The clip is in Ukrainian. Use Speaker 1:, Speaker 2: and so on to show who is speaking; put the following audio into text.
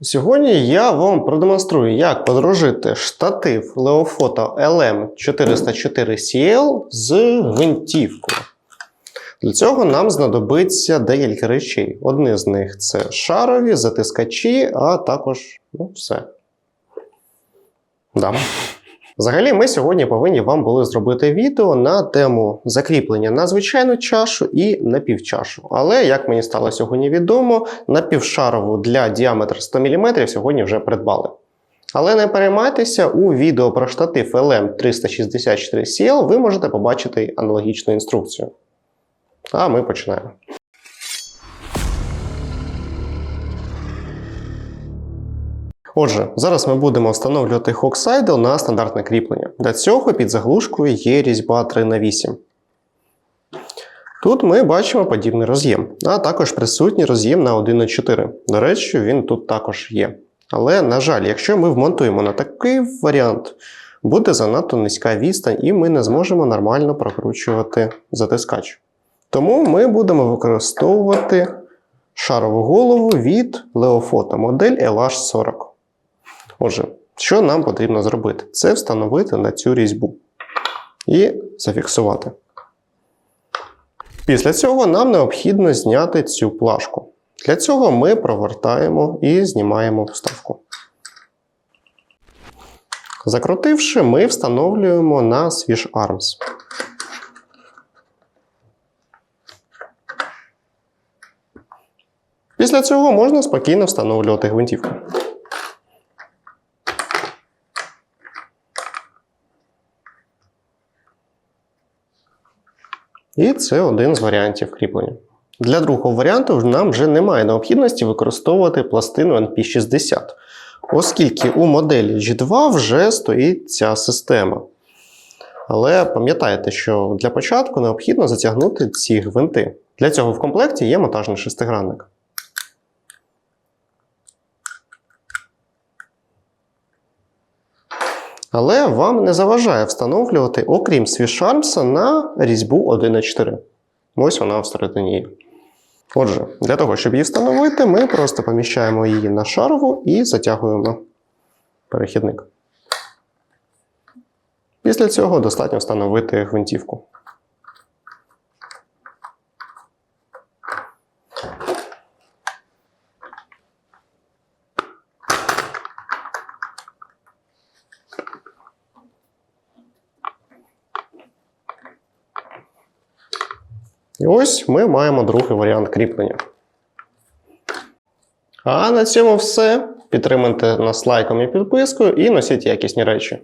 Speaker 1: Сьогодні я вам продемонструю, як подружити штатив Leofoto LM404CL з гвинтівкою. Для цього нам знадобиться декілька речей. Одне з них це шарові, затискачі, а також ну, все. Да. Взагалі, ми сьогодні повинні вам були зробити відео на тему закріплення на звичайну чашу і напівчашу. Але, як мені стало сьогодні відомо, напівшарову для діаметра 100 мм сьогодні вже придбали. Але не переймайтеся, у відео про штатив LM364CL ви можете побачити аналогічну інструкцію. А ми починаємо. Отже, зараз ми будемо встановлювати Hogside на стандартне кріплення. Для цього під заглушкою є різьба 3х8. Тут ми бачимо подібний роз'єм, а також присутній роз'єм на 1х4. До речі, він тут також є. Але, на жаль, якщо ми вмонтуємо на такий варіант, буде занадто низька відстань і ми не зможемо нормально прокручувати затискач. Тому ми будемо використовувати шарову голову від Leofoto модель LH40. Отже, що нам потрібно зробити? Це встановити на цю різьбу і зафіксувати. Після цього нам необхідно зняти цю плашку. Для цього ми провертаємо і знімаємо вставку. Закрутивши, ми встановлюємо на Swish Arms. Після цього можна спокійно встановлювати гвинтівку. І це один з варіантів кріплення. Для другого варіанту нам вже немає необхідності використовувати пластину NP60, оскільки у моделі G2 вже стоїть ця система. Але пам'ятайте, що для початку необхідно затягнути ці гвинти. Для цього в комплекті є монтажний шестигранник. Але вам не заважає встановлювати, окрім свішармса, на різьбу 1.4. Ось вона всередині є. Отже, для того, щоб її встановити, ми просто поміщаємо її на шарову і затягуємо перехідник. Після цього достатньо встановити гвинтівку. І ось ми маємо другий варіант кріплення. А на цьому все. Підтримайте нас лайком і підпискою і носіть якісні речі.